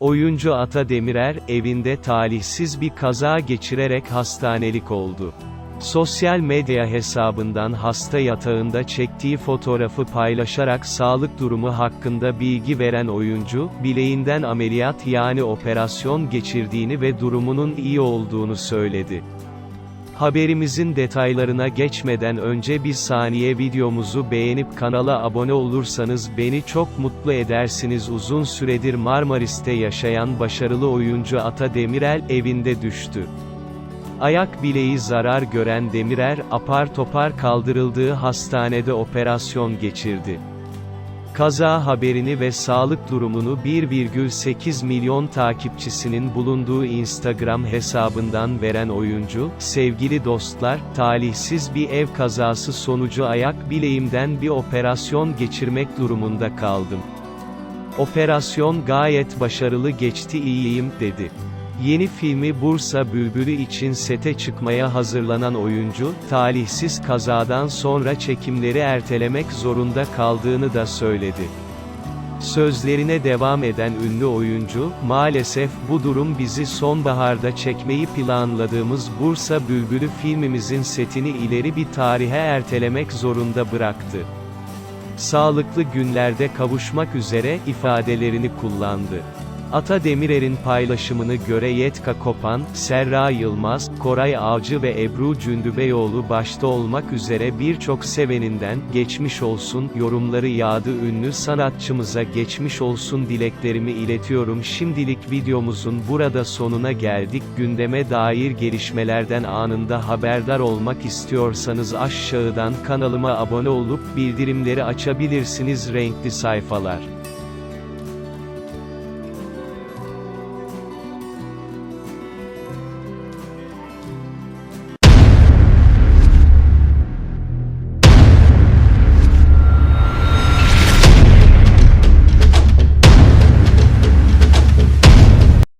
Oyuncu Ata Demirer, evinde talihsiz bir kaza geçirerek hastanelik oldu. Sosyal medya hesabından hasta yatağında çektiği fotoğrafı paylaşarak sağlık durumu hakkında bilgi veren oyuncu, bileğinden ameliyat yani operasyon geçirdiğini ve durumunun iyi olduğunu söyledi. Haberimizin detaylarına geçmeden önce bir saniye videomuzu beğenip kanala abone olursanız beni çok mutlu edersiniz. Uzun süredir Marmaris'te yaşayan başarılı oyuncu Ata Demirel evinde düştü. Ayak bileği zarar gören Demirer, apar topar kaldırıldığı hastanede operasyon geçirdi. Kaza haberini ve sağlık durumunu 1,8 milyon takipçisinin bulunduğu Instagram hesabından veren oyuncu, sevgili dostlar, talihsiz bir ev kazası sonucu ayak bileğimden bir operasyon geçirmek durumunda kaldım. Operasyon gayet başarılı geçti iyiyim, dedi. Yeni filmi Bursa Bülbülü için sete çıkmaya hazırlanan oyuncu, talihsiz kazadan sonra çekimleri ertelemek zorunda kaldığını da söyledi. Sözlerine devam eden ünlü oyuncu, maalesef bu durum bizi sonbaharda çekmeyi planladığımız Bursa Bülbülü filmimizin setini ileri bir tarihe ertelemek zorunda bıraktı. Sağlıklı günlerde kavuşmak üzere ifadelerini kullandı. Ata Demirer'in paylaşımını göre Yetka Kopan, Serra Yılmaz, Koray Avcı ve Ebru Cündübeyoğlu başta olmak üzere birçok seveninden, geçmiş olsun, yorumları yağdı. Ünlü sanatçımıza geçmiş olsun dileklerimi iletiyorum. Şimdilik videomuzun burada sonuna geldik. Gündeme dair gelişmelerden anında haberdar olmak istiyorsanız aşağıdan kanalıma abone olup bildirimleri açabilirsiniz. Renkli sayfalar.